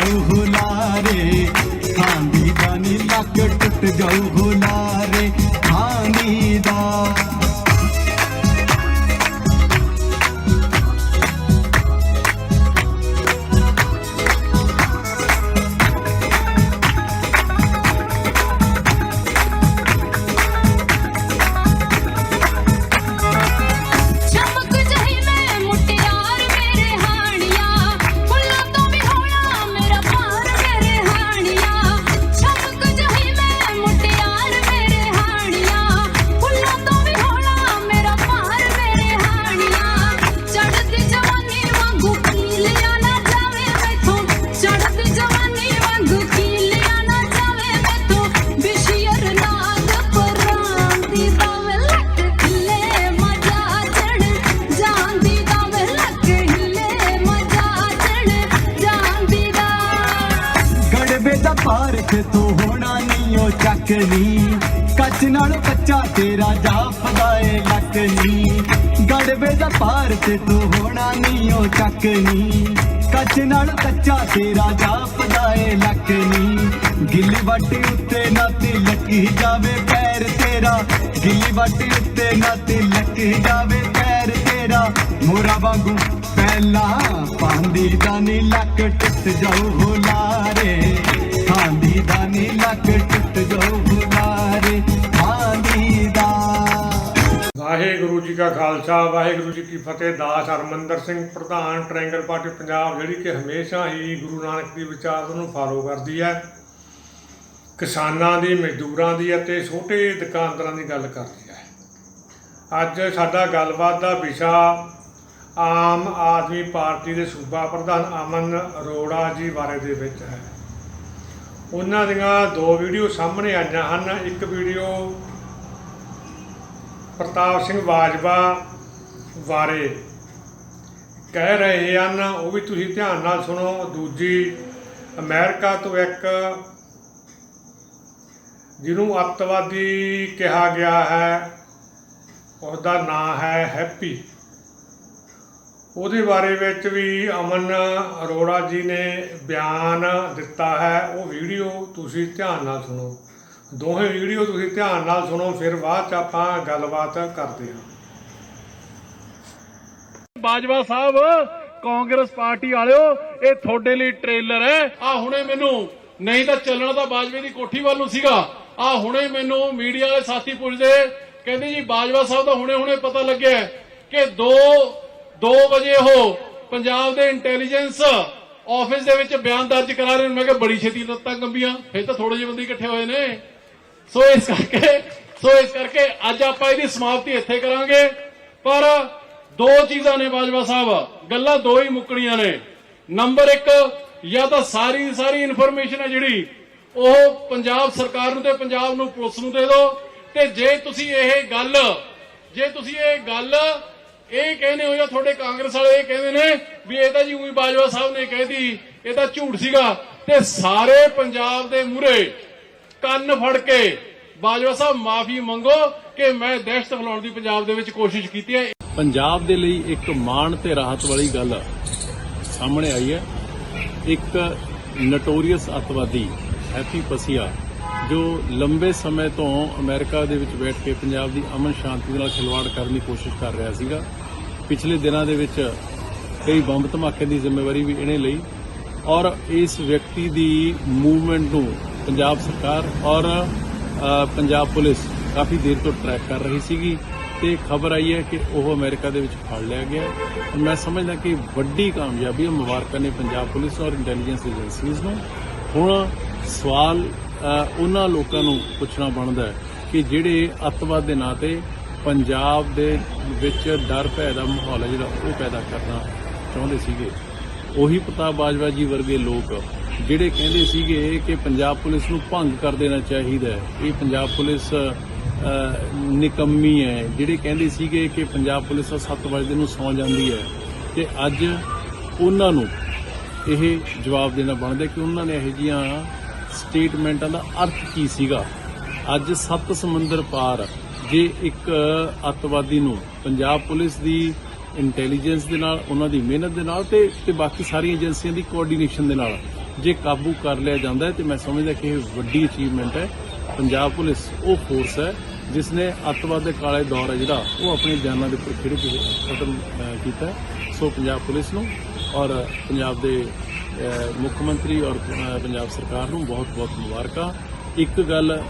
ਟੁੱਟ ਨਾਲ ਕੱਚਾ ਤੇਰਾ ਜਾਪਦਾ ਏ ਲੱਕ ਨੀ ਗੜਵੇ ਦਾ ਪਾਰਖ ਤੂੰ ਹੋਣਾ ਨੀ ਉਹ ਚੱਕਨੀ ਕੱਚ ਨਾਲ ਕੱਚਾ ਤੇਰਾ ਜਾਪਦਾ ਏ ਲੱਕ ਨੀ ਗਿੱਲੀ ਵੱਟ ਉੱਤੇ ਨਾ ਲੱਗੀ ਜਾਵੇ ਪੈਰ ਤੇਰਾ। ਗਿੱਲੀ ਵੱਟ ਉੱਤੇ ਨਾ ਲੱਗੀ ਜਾਵੇ ਪੈਰ ਤੇਰਾ। ਮੋਰਾ ਵਾਂਗੂ ਪਹਿਲਾਂ ਪਾਂਦੀ ਦਾ ਨੀ ਲੱਕ ਟੁੱਟ ਜਾਊ ਹੁਲਾਰੇ ਖਾਂਦੀ ਦਾ ਨੀ ਲੱਕ ਟੁੱਟ ਜਾਊ ਕਾ ਖਾਲਸਾ, ਵਾਹਿਗੁਰੂ ਜੀ ਕੀ ਫਤਿਹ। ਦਾਸ ਹਰਮੰਦਰ ਸਿੰਘ, ਪ੍ਰਧਾਨ ਟ੍ਰਾਇੰਗਲ ਪਾਰਟੀ ਪੰਜਾਬ, ਜਿਹੜੀ ਕਿ ਹਮੇਸ਼ਾ ਹੀ ਗੁਰੂ ਨਾਨਕ ਦੀ ਵਿਚਾਰ ਨੂੰ ਫਾਲੋ ਕਰਦੀ ਹੈ। ਕਿਸਾਨਾਂ ਦੀ, ਮਜ਼ਦੂਰਾਂ ਦੀ ਅਤੇ ਛੋਟੇ ਦੁਕਾਨਦਾਰਾਂ ਦੀ ਗੱਲ ਕਰਦੀ ਹੈ। ਅੱਜ ਸਾਡਾ ਗੱਲਬਾਤ ਦਾ ਵਿਸ਼ਾ ਆਮ ਆਦਮੀ ਪਾਰਟੀ ਦੇ ਸੂਬਾ ਪ੍ਰਧਾਨ ਅਮਨ ਅਰੋੜਾ ਜੀ ਬਾਰੇ ਦੇ ਵਿੱਚ ਹੈ। ਉਹਨਾਂ ਦੀਆਂ ਦੋ ਵੀਡੀਓ ਸਾਹਮਣੇ ਆਈਆਂ ਹਨ। ਇੱਕ ਵੀਡੀਓ ਪ੍ਰਤਾਪ ਸਿੰਘ ਬਾਜਵਾ ਬਾਰੇ ਕਹਿ ਰਹੇ ਹਨ, ਉਹ ਵੀ ਤੁਸੀਂ ਧਿਆਨ ਨਾਲ ਸੁਣੋ। ਦੂਜੀ, ਅਮਰੀਕਾ ਤੋਂ ਇੱਕ ਜਿਹਨੂੰ ਅੱਤਵਾਦੀ ਕਿਹਾ ਗਿਆ ਹੈ, ਉਹਦਾ ਨਾਂ ਹੈ ਹੈਪੀ। ਉਹਦੇ ਬਾਰੇ ਵਿੱਚ ਵੀ ਅਮਨ ਅਰੋੜਾ ਜੀ ਨੇ ਬਿਆਨ ਦਿੱਤਾ ਹੈ। ਉਹ ਵੀਡੀਓ ਤੁਸੀਂ ਧਿਆਨ ਨਾਲ ਸੁਣੋ। ਦੋਹੇ ਵੀਡੀਓ ਤੁਸੀਂ ਧਿਆਨ ਨਾਲ ਸੁਣੋ, ਫਿਰ ਬਾਅਦ ਚ ਆਪਾਂ ਗੱਲਬਾਤ ਕਰਦੇ ਹਾਂ। ਬਾਜਵਾ ਸਾਹਿਬ, ਕਾਂਗਰਸ ਪਾਰਟੀ ਵਾਲਿਓ, ਇਹ ਤੁਹਾਡੇ ਲਈ ਟ੍ਰੇਲਰ ਹੈ। ਆ ਹੁਣੇ ਮੈਨੂੰ, ਨਹੀਂ ਤਾਂ ਚੱਲਣਾ ਤਾਂ ਬਾਜਵੇ ਦੀ ਕੋਠੀ ਵੱਲ ਨੂੰ ਸੀਗਾ। ਆ ਹੁਣੇ ਮੈਨੂੰ ਮੀਡੀਆ ਵਾਲੇ ਸਾਥੀ ਪੁੱਛਦੇ, ਕਹਿੰਦੇ ਜੀ ਬਾਜਵਾ ਸਾਹਿਬ ਦਾ ਹੁਣੇ ਹੁਣੇ ਪਤਾ ਲੱਗਿਆ ਕਿ 2 2 ਵਜੇ ਉਹ ਪੰਜਾਬ ਦੇ ਇੰਟੈਲੀਜੈਂਸ ਆਫਿਸ ਦੇ ਵਿੱਚ ਬਿਆਨ ਦਰਜ ਕਰਾ ਰਹੇ ਨੇ। ਮੈਂ ਕਿਹਾ, ਬੜੀ ਛੇਤੀ ਲੱਤਾਂ ਕੰਬੀਆਂ, ਫਿਰ ਤਾਂ ਥੋੜੇ ਜਿਹੇ ਬੰਦੇ ਇਕੱਠੇ ਹੋਏ ਨੇ। ਸੋ ਇਸ ਕਰਕੇ, ਸੋ ਇਸ ਕਰਕੇ ਅੱਜ ਆਪਾਂ ਇਹਦੀ ਸਮਾਪਤੀ ਇੱਥੇ ਕਰਾਂਗੇ। ਪਰ ਦੋ ਚੀਜ਼ਾਂ ਨੇ ਬਾਜਵਾ ਸਾਹਿਬ, ਗੱਲਾਂ ਦੋ ਹੀ ਮੁੱਕਣੀਆਂ ਨੇ। ਨੰਬਰ 1 ਜਾਂ ਤਾਂ ਸਾਰੀ ਸਾਰੀ ਇਨਫੋਰਮੇਸ਼ਨ ਹੈ ਜਿਹੜੀ, ਉਹ ਪੰਜਾਬ ਸਰਕਾਰ ਨੂੰ ਤੇ ਪੰਜਾਬ ਨੂੰ ਪੁਲਿਸ ਨੂੰ ਦੇ ਦਿਓ। ਤੇ ਜੇ ਤੁਸੀਂ ਇਹ ਗੱਲ, ਜੇ ਤੁਸੀਂ ਇਹ ਗੱਲ, ਇਹ ਕਹਿੰਦੇ ਹੋ ਜਾਂ ਤੁਹਾਡੇ ਕਾਂਗਰਸ ਵਾਲੇ ਇਹ ਕਹਿੰਦੇ ਨੇ ਵੀ ਇਹ ਤਾਂ ਜੀ ਉਹੀ ਬਾਜਵਾ ਸਾਹਿਬ ਨੇ ਕਹਿਦੀ ਇਹ ਤਾਂ ਝੂਠ ਸੀਗਾ। ਤੇ ਸਾਰੇ ਪੰਜਾਬ ਦੇ ਮੂਹਰੇ ਕੰਨ ਫੜ ਕੇ ਬਾਜਵਾ ਸਾਹਿਬ, ਮਾਫੀ ਮੰਗੋ ਕਿ ਮੈਂ ਦਹਿਸ਼ਤ ਫੈਲਾਉਣ ਦੀ ਪੰਜਾਬ ਦੇ ਵਿੱਚ ਕੋਸ਼ਿਸ਼ ਕੀਤੀ ਹੈ। ਪੰਜਾਬ ਦੇ ਲਈ ਇੱਕ ਮਾਣ ਤੇ ਰਾਹਤ ਵਾਲੀ ਗੱਲ ਸਾਹਮਣੇ ਆਈ ਹੈ। ਇੱਕ ਨਟੋਰੀਅਸ ਅਤਵਾਦੀ ਹੈਪੀ ਪਸੀਆ, ਜੋ ਲੰਬੇ ਸਮੇਂ ਤੋਂ ਅਮਰੀਕਾ ਦੇ ਵਿੱਚ ਬੈਠ ਕੇ ਪੰਜਾਬ ਦੀ ਅਮਨ ਸ਼ਾਂਤੀ ਨਾਲ ਖਿਲਵਾੜ ਕਰਨ ਦੀ ਕੋਸ਼ਿਸ਼ ਕਰ ਰਿਹਾ ਸੀਗਾ। ਪਿਛਲੇ ਦਿਨਾਂ ਦੇ ਵਿੱਚ ਕਈ ਬੰਬ ਧਮਾਕੇ ਦੀ ਜ਼ਿੰਮੇਵਾਰੀ ਵੀ ਇਹਨੇ ਲਈ ਔਰ ਇਸ ਵਿਅਕਤੀ ਦੀ ਮੂਵਮੈਂਟ ਨੂੰ ਪੰਜਾਬ ਸਰਕਾਰ ਔਰ ਪੰਜਾਬ ਪੁਲਿਸ ਕਾਫੀ ਦੇਰ ਤੋਂ ਟਰੈਕ ਕਰ ਰਹੀ ਸੀਗੀ ਤੇ ਖਬਰ ਆਈ ਹੈ ਕਿ ਉਹ ਅਮਰੀਕਾ ਦੇ ਵਿੱਚ ਫੜ ਲਿਆ ਗਿਆ ਮੈਂ ਸਮਝਦਾ ਕਿ ਵੱਡੀ ਕਾਮਯਾਬੀ ਹੈ, ਮੁਬਾਰਕਾਂ ਨੇ ਪੰਜਾਬ ਪੁਲਿਸ ਔਰ ਇੰਟੈਲੀਜੈਂਸ ਏਜੰਸੀਜ਼ ਨੂੰ। ਹੁਣ ਸਵਾਲ ਉਹਨਾਂ ਲੋਕਾਂ ਨੂੰ ਪੁੱਛਣਾ ਬਣਦਾ ਹੈ ਕਿ ਜਿਹੜੇ ਅੱਤਵਾਦ ਦੇ ਨਾਂ ਤੇ ਪੰਜਾਬ ਦੇ ਵਿੱਚ ਡਰ ਭੈ ਦਾ ਮਾਹੌਲ ਹੈ ਜਿਹੜਾ ਉਹ ਪੈਦਾ ਕਰਨਾ ਚਾਹੁੰਦੇ ਸੀਗੇ। ਉਹੀ ਪ੍ਰਤਾਪ ਬਾਜਵਾ ਜੀ ਵਰਗੇ ਲੋਕ ਜਿਹੜੇ ਕਹਿੰਦੇ ਸੀਗੇ ਕਿ ਪੰਜਾਬ ਪੁਲਿਸ ਨੂੰ ਭੰਗ ਕਰ ਦੇਣਾ ਚਾਹੀਦਾ ਹੈ। ਇਹ ਪੰਜਾਬ ਪੁਲਿਸ ਨਿਕੰਮੀ ਹੈ। ਜਿਹੜੇ ਕਹਿੰਦੇ ਸੀਗੇ ਕਿ ਪੰਜਾਬ ਪੁਲਿਸ 7 ਵਜੇ ਨੂੰ ਸੌਂ ਜਾਂਦੀ ਹੈ। ਤੇ ਅੱਜ ਉਹਨਾਂ ਨੂੰ ਇਹ ਜਵਾਬ ਦੇਣਾ ਬਣਦਾ ਕਿ ਉਹਨਾਂ ਨੇ ਇਹੋ ਜਿਹੀਆਂ ਸਟੇਟਮੈਂਟਾਂ ਦਾ ਅਰਥ ਕੀ ਸੀਗਾ? ਅੱਜ ਸੱਤ ਸਮੁੰਦਰ ਪਾਰ ਜੇ ਇੱਕ ਅੱਤਵਾਦੀ ਨੂੰ ਪੰਜਾਬ ਪੁਲਿਸ ਦੀ ਇੰਟੈਲੀਜੈਂਸ ਦੇ ਨਾਲ, ਉਹਨਾਂ ਦੀ ਮਿਹਨਤ ਦੇ ਨਾਲ ਤੇ ਤੇ ਬਾਕੀ ਸਾਰੀਆਂ ਏਜੰਸੀਆਂ ਦੀ ਕੋਆਰਡੀਨੇਸ਼ਨ ਦੇ ਨਾਲ ਜੇ ਕਾਬੂ ਕਰ ਲਿਆ ਜਾਂਦਾ ਹੈ, ਤੇ ਮੈਂ ਸਮਝਦਾ ਕਿ ਇਹ ਵੱਡੀ ਅਚੀਵਮੈਂਟ ਹੈ। ਪੰਜਾਬ ਪੁਲਿਸ ਉਹ ਫੋਰਸ ਹੈ ਜਿਸ ਨੇ ਅੱਤਵਾਦ ਦੇ ਕਾਲੇ ਦੌਰ ਹੈ ਜਿਹੜਾ, ਉਹ ਆਪਣੀ ਜਾਨਾਂ ਦੇ ਉੱਪਰ ਖਿੜ ਕੇ ਖਤਮ ਕੀਤਾ ਸੋ ਪੰਜਾਬ ਪੁਲਿਸ ਨੂੰ ਔਰ ਪੰਜਾਬ ਦੇ ਮੁੱਖ ਮੰਤਰੀ ਔਰ ਪੰਜਾਬ ਸਰਕਾਰ ਨੂੰ ਬਹੁਤ-ਬਹੁਤ ਮੁਬਾਰਕਾਂ। ਇੱਕ ਗੱਲ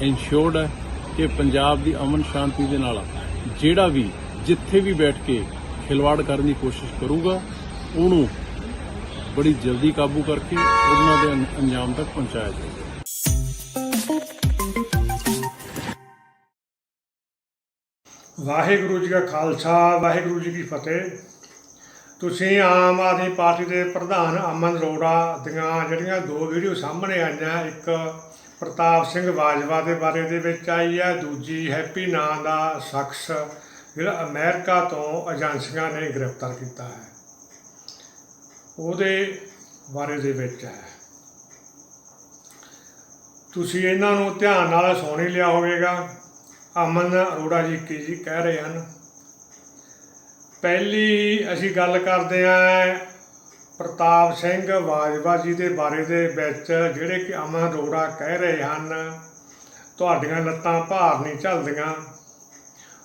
ਇਨਸ਼ੋਰਡ ਹੈ ਕਿ ਪੰਜਾਬ ਦੀ ਅਮਨ ਸ਼ਾਂਤੀ ਦੇ ਨਾਲ ਜਿਹੜਾ ਵੀ, ਜਿੱਥੇ ਵੀ ਬੈਠ ਕੇ ਖਿਲਵਾੜ ਕਰਨ ਦੀ ਕੋਸ਼ਿਸ਼ ਕਰੂਗਾ, ਉਹਨੂੰ ਬੜੀ ਜਲਦੀ ਕਾਬੂ ਕਰਕੇ ਉਹਨਾਂ ਦੇ ਅੰਜਾਮ ਤੱਕ ਪਹੁੰਚਾਇਆ ਜਾਵੇ। ਵਾਹਿਗੁਰੂ ਜੀ ਕਾ ਖਾਲਸਾ, ਵਾਹਿਗੁਰੂ ਜੀ ਕੀ ਫਤਿਹ। ਤੁਸੀਂ ਆਮ ਆਦਮੀ ਪਾਰਟੀ ਦੇ ਪ੍ਰਧਾਨ ਅਮਨ ਅਰੋੜਾ ਦੀਆਂ ਜਿਹੜੀਆਂ ਦੋ ਵੀਡੀਓ ਸਾਹਮਣੇ ਆਈਆਂ, ਇੱਕ ਪ੍ਰਤਾਪ ਸਿੰਘ ਬਾਜਵਾ ਦੇ ਬਾਰੇ ਦੇ ਵਿੱਚ ਆਈ ਹੈ, ਦੂਜੀ ਹੈਪੀ ਨਾਂ ਦਾ ਸ਼ਖਸ ਜਿਹੜਾ ਅਮਰੀਕਾ ਤੋਂ ਏਜੰਸੀਆਂ ਨੇ ਗ੍ਰਿਫਤਾਰ ਕੀਤਾ ਹੈ। ਉਹਦੇ ਬਾਰੇ ਦੇ ਵਿੱਚ ਹੈ। ਤੁਸੀਂ ਇਹਨਾਂ ਨੂੰ ਧਿਆਨ ਨਾਲ ਸੁਣ ਹੀ ਲਿਆ ਹੋਵੇਗਾ। ਅਮਨ ਅਰੋੜਾ ਜੀ ਕੀ ਜੀ ਕਹਿ ਰਹੇ ਹਨ। ਪਹਿਲੀ ਅਸੀਂ ਗੱਲ ਕਰਦੇ ਹਾਂ ਪ੍ਰਤਾਪ ਸਿੰਘ ਬਾਜਵਾ ਜੀ ਦੇ ਬਾਰੇ ਦੇ ਵਿੱਚ, ਜਿਹੜੇ ਕਿ ਅਮਨ ਅਰੋੜਾ ਕਹਿ ਰਹੇ ਹਨ। ਤੁਹਾਡੀਆਂ ਲੱਤਾਂ ਭਾਰ ਨਹੀਂ ਝੱਲਦੀਆਂ।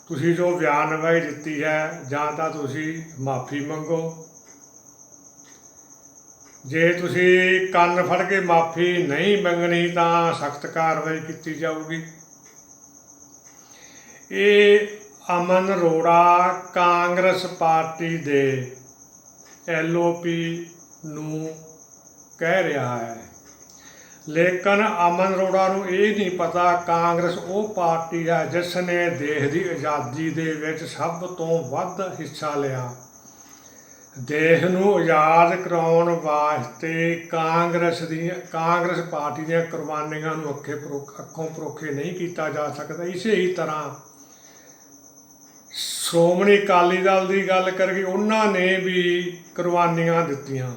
ਤੁਸੀਂ ਜੋ ਬਿਆਨਬਾਜ਼ੀ ਦਿੱਤੀ ਹੈ, ਜਾਂ ਤਾਂ ਤੁਸੀਂ ਮਾਫੀ ਮੰਗੋ। ਜੇ ਤੁਸੀਂ ਕੰਨ ਫੜ ਕੇ ਮਾਫੀ ਨਹੀਂ ਮੰਗਣੀ ਤਾਂ ਸਖਤ ਕਾਰਵਾਈ ਕੀਤੀ ਜਾਊਗੀ। ਇਹ ਅਮਨ ਅਰੋੜਾ ਕਾਂਗਰਸ ਪਾਰਟੀ ਦੇ ਐਲਓਪੀ ਨੂੰ ਕਹਿ ਰਿਹਾ ਹੈ। ਲੇਕਿਨ ਅਮਨ ਅਰੋੜਾ ਨੂੰ ਇਹ ਨਹੀਂ ਪਤਾ ਕਾਂਗਰਸ ਉਹ ਪਾਰਟੀ ਹੈ ਜਿਸ ਨੇ ਦੇਸ਼ ਦੀ ਆਜ਼ਾਦੀ ਦੇ ਵਿੱਚ ਸਭ ਤੋਂ ਵੱਧ ਹਿੱਸਾ ਲਿਆ। ਦੇਸ਼ ਨੂੰ ਆਜ਼ਾਦ ਕਰਾਉਣ ਵਾਸਤੇ ਕਾਂਗਰਸ ਦੀ ਕਾਂਗਰਸ ਪਾਰਟੀ ਦੀਆਂ ਕੁਰਬਾਨੀਆਂ ਨੂੰ ਅੱਖੇ ਪਰੋਖ ਅੱਖੋਂ ਪਰੋਖੇ ਨਹੀਂ ਕੀਤਾ ਜਾ ਸਕਦਾ। ਇਸੇ ਹੀ ਤਰ੍ਹਾਂ ਸ਼੍ਰੋਮਣੀ ਅਕਾਲੀ ਦਲ ਦੀ ਗੱਲ ਕਰੀਏ, ਉਹਨਾਂ ਨੇ ਵੀ ਕੁਰਬਾਨੀਆਂ ਦਿੱਤੀਆਂ।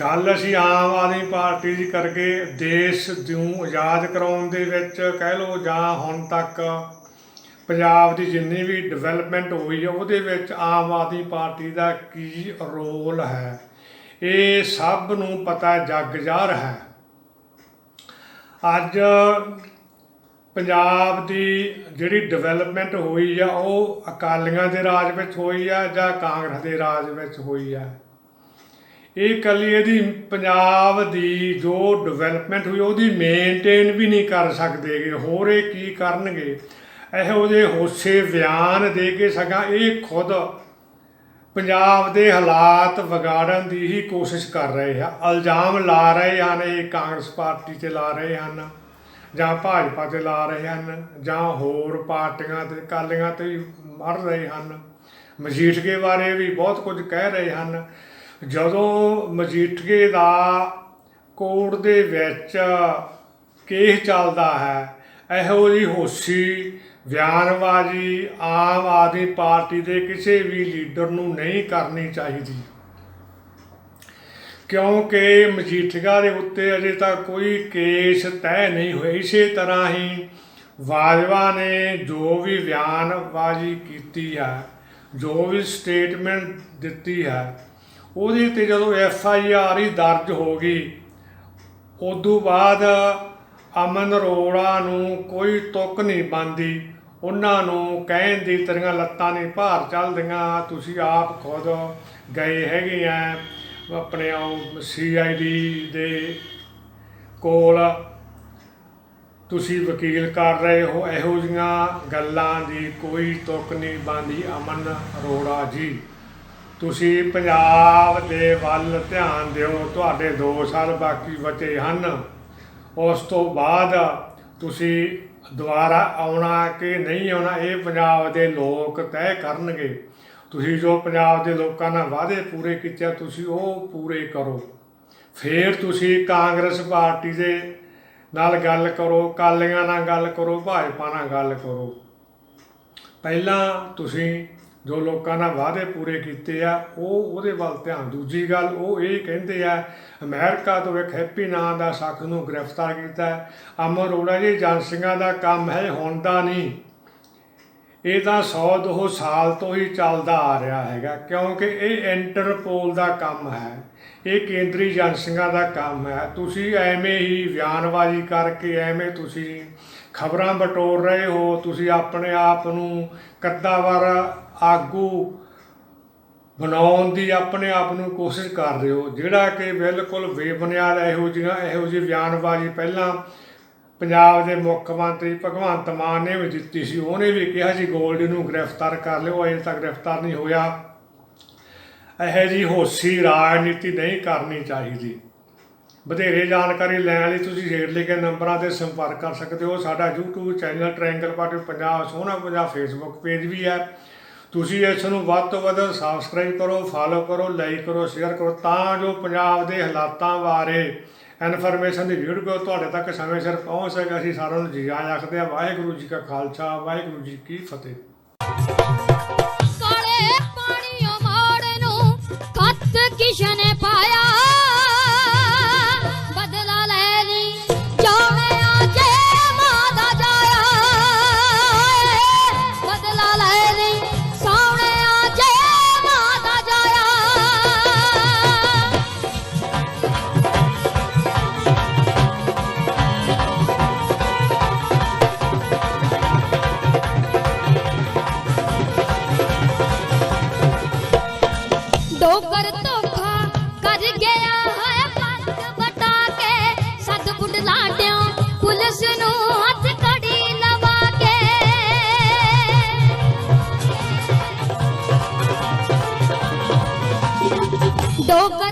ਗੱਲ ਅਸੀਂ ਆਮ ਆਦਮੀ ਪਾਰਟੀ ਦੀ ਕਰਕੇ ਦੇਸ਼ ਨੂੰ ਆਜ਼ਾਦ ਕਰਾਉਣ ਦੇ ਵਿੱਚ ਕਹਿ ਲਓ ਜਾਂ ਹੁਣ ਤੱਕ ਪੰਜਾਬ ਦੀ ਜਿੰਨੀ ਵੀ ਡਿਵੈਲਪਮੈਂਟ ਹੋਈ ਹੈ ਉਹਦੇ ਵਿੱਚ ਆਮ ਆਦਮੀ ਪਾਰਟੀ ਦਾ ਕੀ ਰੋਲ ਹੈ? ਇਹ ਸਭ ਨੂੰ ਪਤਾ ਜੱਗ ਜ਼ਾਹਰ ਹੈ। ਅੱਜ ਪੰਜਾਬ ਦੀ ਜਿਹੜੀ ਡਿਵੈਲਪਮੈਂਟ ਹੋਈ ਆ, ਉਹ ਅਕਾਲੀਆਂ ਦੇ ਰਾਜ ਵਿੱਚ ਹੋਈ ਆ ਜਾਂ ਕਾਂਗਰਸ ਦੇ ਰਾਜ ਵਿੱਚ ਹੋਈ ਆ? ਇਹ ਕੱਲੀ ਇਹਦੀ ਪੰਜਾਬ ਦੀ ਜੋ ਡਿਵੈਲਪਮੈਂਟ ਹੋਈ, ਉਹਦੀ ਮੇਨਟੇਨ ਵੀ ਨਹੀਂ ਕਰ ਸਕਦੇਗੇ ਹੋਰ ਇਹ ਕੀ ਕਰਨਗੇ? ਇਹੋ ਜਿਹੇ ਹੋਸੇ ਬਿਆਨ ਦੇ ਕੇ ਸਗਾ ਇਹ ਖੁਦ ਪੰਜਾਬ ਦੇ ਹਾਲਾਤ ਵਿਗਾੜਨ ਦੀ ਹੀ ਕੋਸ਼ਿਸ਼ ਕਰ ਰਹੇ ਆ। ਇਲਜ਼ਾਮ ਲਾ ਰਹੇ ਹਨ, ਇਹ ਕਾਂਗਰਸ ਪਾਰਟੀ ਤੇ ਲਾ ਰਹੇ ਹਨ, ਜਾਂ ਭਾਜਪਾ ਤੇ ਲਾ ਰਹੇ ਹਨ, ਜਾਂ ਹੋਰ ਪਾਰਟੀਆਂ ਤੇ ਕਾਲੀਆਂ ਤੇ ਵੀ ਮਰ ਰਹੇ ਹਨ। ਮਜੀਠਗੇ ਬਾਰੇ ਵੀ ਬਹੁਤ ਕੁਝ ਕਹਿ ਰਹੇ ਹਨ। ਜਦੋਂ ਮਜੀਠਗੇ ਦਾ ਕੋਰਟ ਦੇ ਵਿੱਚ ਕੇਸ ਚੱਲਦਾ ਹੈ, ਇਹੋ ਜਿਹੀ ਹੋਸੀ ਬਿਆਨਬਾਜ਼ੀ ਆਮ ਆਦਮੀ ਪਾਰਟੀ ਦੇ ਕਿਸੇ ਵੀ ਲੀਡਰ ਨੂੰ ਨਹੀਂ ਕਰਨੀ ਚਾਹੀਦੀ। ਕਿਉਂਕਿ ਮਜੀਠੀਆ ਦੇ ਉੱਤੇ ਅਜੇ ਤੱਕ ਕੋਈ ਕੇਸ ਤੈਅ ਨਹੀਂ ਹੋਇਆ। ਇਸੇ ਤਰ੍ਹਾਂ ਹੀ ਬਾਜਵਾ ਨੇ ਜੋ ਵੀ ਬਿਆਨਬਾਜ਼ੀ ਕੀਤੀ ਹੈ ਜੋ ਵੀ ਸਟੇਟਮੈਂਟ ਦਿੱਤੀ ਹੈ ਉਹਦੇ ਤੇ ਜਦੋਂ ਐਫ ਆਈ ਆਰ ਹੀ ਦਰਜ ਹੋ ਗਈ, ਉਦੋਂ ਬਾਅਦ ਅਮਨ ਅਰੋੜਾ ਨੂੰ ਕੋਈ ਤੁੱਕ ਨਹੀਂ ਬੰਦੀ ਉਹਨਾਂ ਨੂੰ ਕਹਿਣ ਦੀ ਤੇਰੀਆਂ ਲੱਤਾਂ ਨਹੀਂ ਭਾਰ ਚੱਲਦੀਆਂ, ਤੁਸੀਂ ਆਪ ਖੁਦ ਗਏ ਹੈਗੇ ਆ ਆਪਣੇ ਸੀ ਆਈ ਡੀ ਦੇ ਕੋਲ। ਤੁਸੀਂ ਵਕੀਲ ਕਰ ਰਹੇ ਹੋ, ਇਹੋ ਜੀਆਂ ਗੱਲਾਂ ਦੀ ਕੋਈ ਤੁੱਕ ਨਹੀਂ ਬੰਦੀ ਅਮਨ ਅਰੋੜਾ ਜੀ। ਤੁਸੀਂ ਪੰਜਾਬ ਦੇ ਵੱਲ ਧਿਆਨ ਦਿਓ, ਤੁਹਾਡੇ 2 ਸਾਲ ਬਾਕੀ ਬਚੇ ਹਨ। ਉਸ ਤੋਂ ਬਾਅਦ ਤੁਸੀਂ ਦੁਬਾਰਾ ਆਉਣਾ ਕਿ ਨਹੀਂ ਆਉਣਾ, ਇਹ ਪੰਜਾਬ ਦੇ ਲੋਕ ਤੈਅ ਕਰਨਗੇ। ਤੁਸੀਂ ਜੋ ਪੰਜਾਬ ਦੇ ਲੋਕਾਂ ਨਾਲ ਵਾਅਦੇ ਪੂਰੇ ਕੀਤੇ ਤੁਸੀਂ ਉਹ ਪੂਰੇ ਕਰੋ। ਫਿਰ ਤੁਸੀਂ ਕਾਂਗਰਸ ਪਾਰਟੀ ਦੇ ਨਾਲ ਗੱਲ ਕਰੋ ਕਾਲੀਆਂ ਨਾਲ ਗੱਲ ਕਰੋ, ਭਾਜਪਾ ਨਾਲ ਗੱਲ ਕਰੋ। ਪਹਿਲਾਂ ਤੁਸੀਂ ਜੋ ਲੋਕਾਂ ਨਾਲ ਵਾਅਦੇ ਪੂਰੇ ਕੀਤੇ ਆ, ਉਹ ਉਹਦੇ ਵੱਲ ਧਿਆਨ। ਦੂਜੀ ਗੱਲ, ਉਹ ਇਹ ਕਹਿੰਦੇ ਆ, ਅਮਰੀਕਾ ਤੋਂ ਇੱਕ ਹੈਪੀ ਨਾਂ ਦਾ ਸ਼ਖਸ ਨੂੰ ਗ੍ਰਿਫਤਾਰ ਕੀਤਾ ਹੈ। ਅਮਰ ਅਰੋੜਾ ਜੀ ਏਜੰਸੀਆਂ ਦਾ ਕੰਮ ਹੈ, ਹੁਣ ਦਾ ਨਹੀਂ। ਇਹ ਤਾਂ 100 ਦੋ ਸਾਲ ਤੋਂ ਹੀ ਚੱਲਦਾ ਆ ਰਿਹਾ ਹੈਗਾ, ਕਿਉਂਕਿ ਇਹ ਇੰਟਰਪੋਲ ਦਾ ਕੰਮ ਹੈ। ਇਹ ਕੇਂਦਰੀ ਏਜੰਸੀਆਂ ਦਾ ਕੰਮ ਹੈ। ਤੁਸੀਂ ਐਵੇਂ ਹੀ ਬਿਆਨਬਾਜ਼ੀ ਕਰਕੇ, ਐਵੇਂ ਤੁਸੀਂ ਖਬਰਾਂ ਬਟੋਰ ਰਹੇ ਹੋ, ਤੁਸੀਂ ਆਪਣੇ ਆਪ ਨੂੰ ਕੱਦਾਵਰ ਆਗੂ ਬਣਾਉਣ ਦੀ ਆਪਣੇ ਆਪ ਨੂੰ ਕੋਸ਼ਿਸ਼ ਕਰ ਰਹੇ ਹੋ। ਜਿਹੜਾ ਕਿ ਬਿਲਕੁਲ ਬੇਬੁਨਿਆਦ ਇਹੋ ਜਿਹੀਆਂ, ਇਹੋ ਜਿਹੀ ਬਿਆਨਬਾਜ਼ੀ ਪਹਿਲਾਂ ਪੰਜਾਬ ਦੇ ਮੁੱਖ ਮੰਤਰੀ ਭਗਵੰਤ ਮਾਨ ਨੇ ਵੀ ਦਿੱਤੀ ਸੀ। ਉਹਨੇ ਵੀ ਕਿਹਾ ਸੀ ਗੋਲਡੀ ਨੂੰ ਗ੍ਰਿਫਤਾਰ ਕਰ ਲਿਓ, ਅਜੇ ਤੱਕ ਗ੍ਰਿਫਤਾਰ ਨਹੀਂ ਹੋਇਆ। ਇਹੋ ਜੀ ਹੋਸੀ ਰਾਜਨੀਤੀ ਨਹੀਂ ਕਰਨੀ ਚਾਹੀਦੀ। ਵਧੇਰੇ ਜਾਣਕਾਰੀ ਲੈਣ ਲਈ ਤੁਸੀਂ ਹੇਠ ਲਿਖੇ ਨੰਬਰਾਂ ਤੇ ਸੰਪਰਕ ਕਰ ਸਕਦੇ ਹੋ। ਸਾਡਾ YouTube channel triangle party Punjab ਸੋਹਣਾ ਪੰਜਾਬ ਫੇਸਬੁੱਕ ਪੇਜ ਵੀ ਹੈ। ਤੁਸੀਂ ਇਸ ਨੂੰ ਵੱਧ ਤੋਂ ਵੱਧ ਸਬਸਕ੍ਰਾਈਬ ਕਰੋ ਫਾਲੋ ਕਰੋ ਲਾਈਕ ਕਰੋ ਸ਼ੇਅਰ ਕਰੋ ਤਾਂ ਜੋ ਪੰਜਾਬ ਦੇ ਹਾਲਾਤਾਂ ਬਾਰੇ ਇਨਫੋਰਮੇਸ਼ਨ ਦੀ ਵੀਡੀਓ ਤੁਹਾਡੇ ਤੱਕ ਸਮੇਂ ਸਿਰ ਪਹੁੰਚ ਸਕੇ। ਅਸੀਂ ਸਾਰਿਆਂ ਨੂੰ ਜੀ ਆਇਆਂ ਆਖਦੇ ਹਾਂ, ਵਾਹਿਗੁਰੂ ਜੀ ਕਾ ਖਾਲਸਾ, ਵਾਹਿਗੁਰੂ ਜੀ ਕੀ ਫਤਿਹ। ਕਾਲੇ ਪਾਣੀਓ ਮਾੜ ਨੂੰ ਖੱਤ ਕਿਸ਼ਨੇ toca.